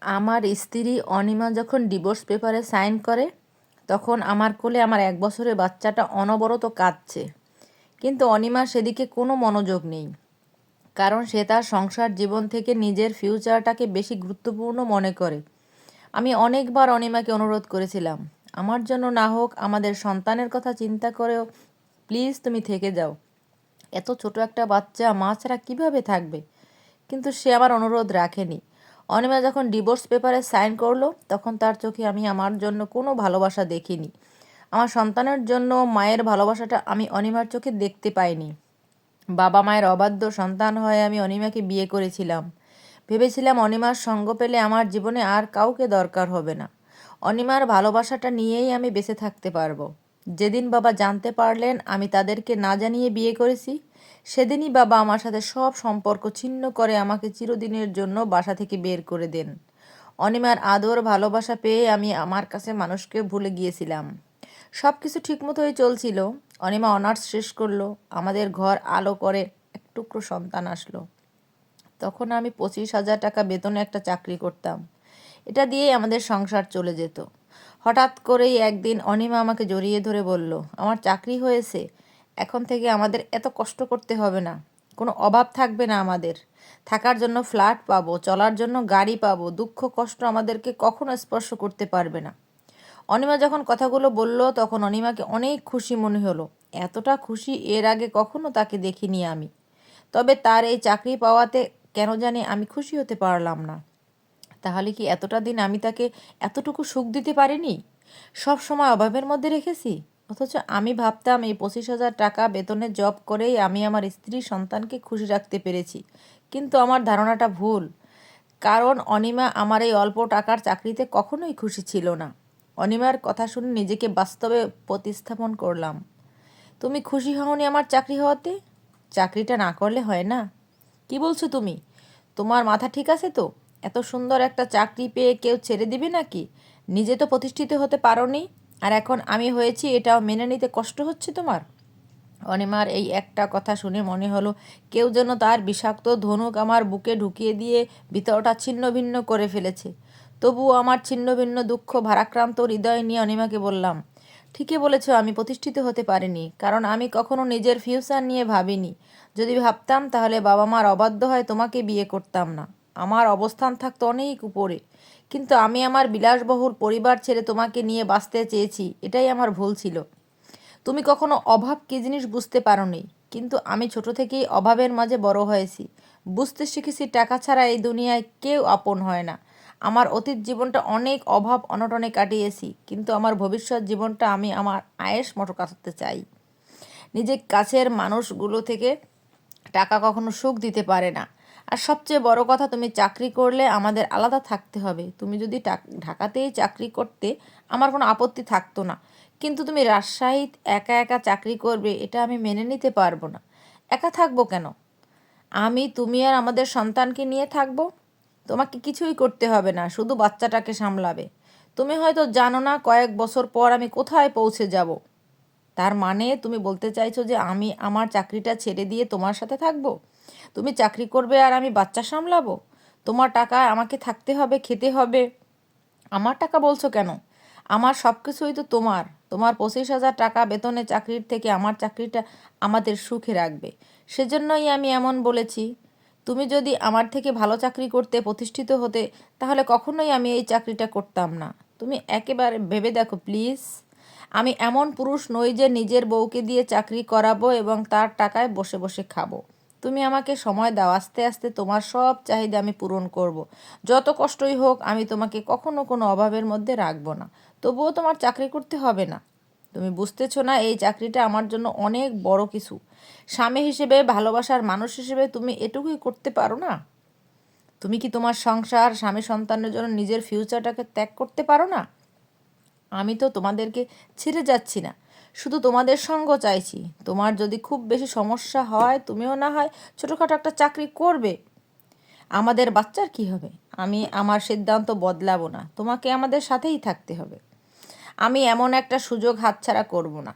আমার স্ত্রী অনিমা যখন ডিভোর্স পেপারে সাইন করে, তখন আমার কোলে আমার এক বছরের বাচ্চাটা অনবরত কাঁদছে। কিন্তু অনিমার সেদিকে কোনো মনোযোগ নেই। কারণ সে তার সংসার জীবন থেকে নিজের ফিউচারটাকে বেশি গুরুত্বপূর্ণ মনে করে। আমি অনেকবার অনিমাকে অনুরোধ করেছিলাম, আমার জন্য না হোক, আমাদের সন্তানের কথা চিন্তা করেও প্লিজ তুমি থেকে যাও। এত ছোট একটা বাচ্চা, মা ছাড়া কীভাবে থাকবে? কিন্তু সে আমার অনুরোধ রাখেনি। অনিমা যখন ডিভোর্স পেপারে সাইন করল, তখন তার চোখে আমি আমার জন্য কোনো ভালোবাসা দেখিনি। আমার সন্তানের জন্য মায়ের ভালোবাসাটা আমি অনিমার চোখে দেখতে পাইনি। বাবা মায়ের অবাধ্য সন্তান হয়ে আমি অনিমাকে বিয়ে করেছিলাম। ভেবেছিলাম অনিমার সঙ্গ পেলে আমার জীবনে আর কাউকে দরকার হবে না। অনিমার ভালোবাসাটা নিয়েই আমি বেঁচে থাকতে পারব। যেদিন বাবা জানতে পারলেন আমি তাদেরকে না জানিয়ে বিয়ে করেছি সেদিনই বাবা আমার সাথে সব সম্পর্ক ছিন্ন করে আমাকে চিরদিনের জন্য বাসা থেকে বের করে দেন। অনিমার আদর ভালোবাসা পেয়ে আমি আমার কাছে মানুষকে ভুলে গিয়েছিলাম। সব কিছু ঠিকমতোই চলছিল। অনিমা অনার্স শেষ করল। আমাদের ঘর আলো করে এক টুকরো সন্তান আসলো। তখন আমি পঁচিশ হাজার টাকা বেতনে একটা চাকরি করতাম। এটা দিয়েই আমাদের সংসার চলে যেত। হঠাৎ করেই একদিন অনিমা আমাকে জড়িয়ে ধরে বলল, আমার চাকরি হয়েছে। এখন থেকে আমাদের এত কষ্ট করতে হবে না। কোনো অভাব থাকবে না আমাদের। থাকার জন্য ফ্ল্যাট পাবো, চলার জন্য গাড়ি পাবো, দুঃখ, কষ্ট আমাদেরকে কখনো স্পর্শ করতে পারবে না। অনিমা যখন কথাগুলো বলল, তখন অনিমাকে অনেক খুশি মনে হলো। এতটা খুশি এর আগে কখনো তাকে দেখিনি আমি। তবে তার এই চাকরি পাওয়াতে কেন জানি আমি খুশি হতে পারলাম না। তাহলে কি এতটা দিন আমি তাকে এতটুকু সুখ দিতে পারিনি? সব সময় অভাবের মধ্যে রেখেছি? অথচ আমি ভাবতাম এই পঁচিশ হাজার টাকা বেতনে জব করেই আমি আমার স্ত্রী সন্তানকে খুশি রাখতে পেরেছি। কিন্তু আমার ধারণাটা ভুল। কারণ অনিমা আমার এই অল্প টাকার চাকরিতে কখনোই খুশি ছিল না। অনিমার কথা শুনে নিজেকে বাস্তবে প্রতিস্থাপন করলাম। তুমি খুশি হওনি আমার চাকরি হওয়াতে? চাকরিটা না করলে হয় না। কি বলছো তুমি? তোমার মাথা ঠিক আছে তো? এত সুন্দর একটা চাকরি পেয়ে কেউ ছেড়ে দিবে নাকি? নিজে তো প্রতিষ্ঠিত হতে পারোনি। আর এখন আমি হয়েছি, এটাও মেনে নিতে কষ্ট হচ্ছে তোমার? অনিমার এই একটা কথা শুনে মনে হলো, কেউ যেন তার বিষাক্ত ধনুক আমার বুকে ঢুকিয়ে দিয়ে ভিতরটা ছিন্ন ভিন্ন করে ফেলেছে। তবুও আমার ছিন্ন ভিন্ন দুঃখ, ভারাক্রান্ত হৃদয় নিয়ে অনিমাকে বললাম, ঠিকই বলেছ, আমি প্রতিষ্ঠিত হতে পারিনি, কারণ আমি কখনো নিজের ফিউচার নিয়ে ভাবিনি। যদি ভাবতাম, তাহলে বাবা মার অবাধ্য হয় তোমাকে বিয়ে করতাম না। আমার অবস্থান থাকতো অনেক উপরে। কিন্তু আমি আমার বিলাসবহুল পরিবার ছেড়ে তোমাকে নিয়ে বাঁচতে চেয়েছি, এটাই আমার ভুল ছিল। তুমি কখনো অভাব কী জিনিস বুঝতে পারো নি কিন্তু আমি ছোট থেকেই অভাবের মাঝে বড় হয়েছি। বুঝতে শিখেছি, টাকা ছাড়া এই দুনিয়ায় কেউ আপন হয় না। আমার অতীত জীবনটা অনেক অভাব অনটনে কাটিয়েছি, কিন্তু আমার ভবিষ্যৎ জীবনটা আমি আমার আয়েস মতো কাটাতে চাই। নিজের কাছের মানুষগুলো থেকে টাকা কখনো সুখ দিতে পারে না। আর সবচেয়ে বড় কথা, তুমি চাকরি করলে আমাদের আলাদা থাকতে হবে। তুমি যদি ঢাকাতেই চাকরি করতে, আমার কোনো আপত্তি থাকতো না। কিন্তু তুমি রাজশাহীত একা একা চাকরি করবে, এটা আমি মেনে নিতে পারব না। একা থাকব কেন? আমি, তুমি আর আমাদের সন্তানকে নিয়ে থাকব? তোমাকে কিছুই করতে হবে না, শুধু বাচ্চাটাকে সামলাবে। তুমি হয়তো জানো না কয়েক বছর পর আমি কোথায় পৌঁছে যাব। তার মানে তুমি বলতে চাইছো যে আমি আমার চাকরিটা ছেড়ে দিয়ে তোমার সাথে থাকব? তুমি চাকরি করবে আর আমি বাচ্চা সামলাবো? তোমার টাকা আমাকে থাকতে হবে, খেতে হবে। আমার টাকা বলছো কেন? আমার সব কিছুই তো তোমার। তোমার পঁচিশ হাজার টাকা বেতনে চাকরির থেকে আমার চাকরিটা আমাদের সুখে রাখবে। সেজন্যই আমি এমন বলেছি। তুমি যদি আমার থেকে ভালো চাকরি করতে প্রতিষ্ঠিত হতে, তাহলে কখনোই আমি এই চাকরিটা করতাম না। তুমি একেবারে ভেবে দেখো, প্লিজ। আমি এমন পুরুষ নই যে নিজের বউকে দিয়ে চাকরি করাবো এবং তার টাকায় বসে বসে খাব। তুমি আমাকে সময় দাও, আস্তে আস্তে তোমার সব চাহিদা আমি পূরণ করব। যত কষ্টই হোক, আমি তোমাকে কখনো কোনো অভাবের মধ্যে রাখব না। তবুও তোমার চাকরি করতে হবে না। তুমি বুঝতেছো না, এই চাকরিটা আমার জন্য অনেক বড় কিছু। স্বামী হিসেবে, ভালোবাসার মানুষ হিসেবে তুমি এটুকুই করতে পারো না? তুমি কি তোমার সংসার স্বামী সন্তানের জন্য নিজের ফিউচারটাকে ত্যাগ করতে পারো না? আমি তো তোমাদেরকে ছেড়ে যাচ্ছি না। শুধু তোমাদের সঙ্গ চাইছি। তোমার যদি খুব বেশি সমস্যা হয়, তুমিও না হয় ছোটোখাটো একটা চাকরি করবে। আমাদের বাচ্চার কি হবে? আমি আমার সিদ্ধান্ত বদলাবো না। তোমাকে আমাদের সাথেই থাকতে হবে। আমি এমন একটা সুযোগ হাতছাড়া করব না।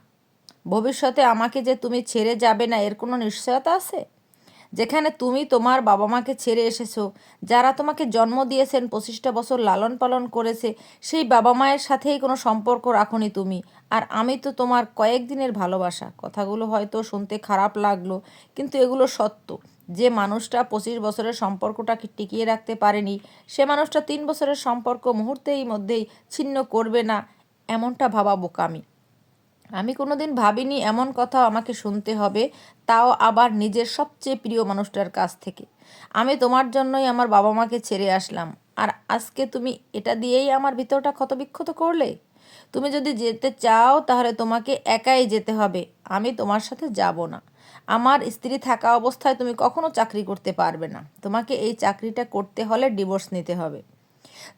ভবিষ্যতে আমাকে যে তুমি ছেড়ে যাবে না, এর কোনো নিশ্চয়তা আছে? যেখানে তুমি তোমার বাবা মাকে ছেড়ে এসেছ, যারা তোমাকে জন্ম দিয়েছেন, পঁচিশটা বছর লালন পালন করেছে, সেই বাবা মায়ের সাথেই কোনো সম্পর্ক রাখনি তুমি। আর আমি তো তোমার কয়েকদিনের ভালোবাসা। কথাগুলো হয়তো শুনতে খারাপ লাগল, কিন্তু এগুলো সত্য। যে মানুষটা পঁচিশ বছরের সম্পর্কটাকে টিকিয়ে রাখতে পারেনি, সে মানুষটা তিন বছরের সম্পর্ক মুহূর্তেই মধ্যেই ছিন্ন করবে না, এমনটা ভাবা বোকামি। আমি কোনোদিন ভাবিনি এমন কথা আমাকে শুনতে হবে, তাও আবার নিজের সবচেয়ে প্রিয় মানুষটার কাছ থেকে। আমি তোমার জন্যই আমার বাবা মাকে ছেড়ে আসলাম। আর আজকে তুমি এটা দিয়েই আমার ভিতরটা ক্ষতবিক্ষত করলে? তুমি যদি যেতে চাও, তাহলে তোমাকে একাই যেতে হবে। আমি তোমার সাথে যাব না। আমার স্ত্রী থাকা অবস্থায় তুমি কখনো চাকরি করতে পারবে না। তোমাকে এই চাকরিটা করতে হলে ডিভোর্স নিতে হবে।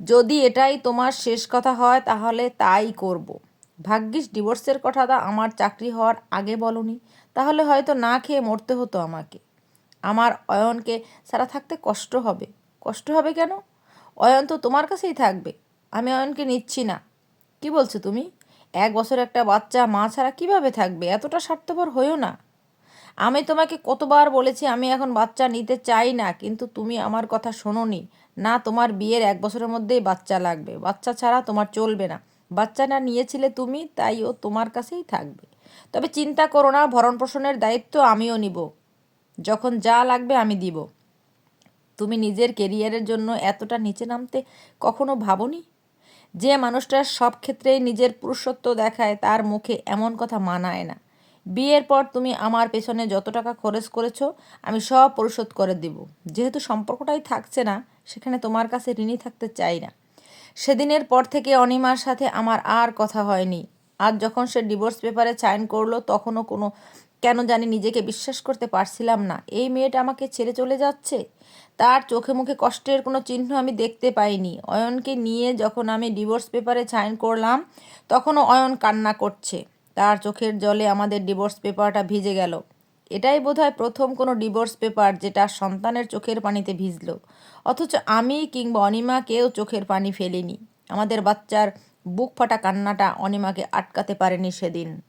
যদি এটাই তোমার শেষ কথা হয়, তাহলে তাই করব। ভাগ্যিস ডিভোর্সের কথাটা আমার চাকরি হওয়ার আগে বলনি, তাহলে হয়তো না খেয়ে মরতে হতো আমাকে। আমার অয়নকে সারা থাকতে কষ্ট হবে। কষ্ট হবে কেন? অয়ন তো তোমার কাছেই থাকবে। আমি অয়নকে নিচ্ছি না। কি বলছো তুমি? এক বছর একটা বাচ্চা মা ছাড়া কীভাবে থাকবে? এতটা স্বার্থপর হইও না। আমি তোমাকে কতবার বলেছি আমি এখন বাচ্চা নিতে চাই না, কিন্তু তুমি আমার কথা শোনোনি। না, তোমার বিয়ের এক বছরের মধ্যেই বাচ্চা লাগবে। বাচ্চা ছাড়া তোমার চলবে না। বাচ্চা না নিয়েছিলে তুমি, তাই ও তোমার কাছেই থাকবে। তবে চিন্তা করো না ভরণ পোষণের দায়িত্ব আমিও নিব। যখন যা লাগবে আমি দিব। তুমি নিজের কেরিয়ারের জন্য এতটা নিচে নামতে কখনো ভাবনি? যে মানুষটা সব ক্ষেত্রেই নিজের পুরুষত্ব দেখায়, তার মুখে এমন কথা মানায় না। বিয়ের পর তুমি আমার পেছনে যত টাকা খরচ করেছ, আমি সব পরিশোধ করে দিব। যেহেতু সম্পর্কটাই থাকছে না, সেখানে তোমার কাছে ঋণী থাকতে চাই না। সেদিনের পর থেকে অনিমার সাথে আমার আর কথা হয়নি। আজ যখন সে ডিভোর্স পেপারে সাইন করল, তখনও কোনো, কেন জানি নিজেকে বিশ্বাস করতে পারছিলাম না। এই মেয়েটা আমাকে ছেড়ে চলে যাচ্ছে? তার চোখে মুখে কষ্টের কোনো চিহ্ন আমি দেখতে পাইনি। অয়নকে নিয়ে যখন আমি ডিভোর্স পেপারে সাইন করলাম, তখনও অয়ন কান্না করছে। তার চোখের জলে আমাদের ডিভোর্স পেপারটা ভিজে গেল। এটাই বোধহয় প্রথম কোনো ডিভোর্স পেপার যেটা সন্তানের চোখের পানিতে ভিজল। অথচ আমি কিংবা অনিমা কেউ চোখের পানি ফেলিনি। আমাদের বাচ্চার বুক ফাটা কান্নাটা অনিমাকে আটকাতে পারেনি সেদিন।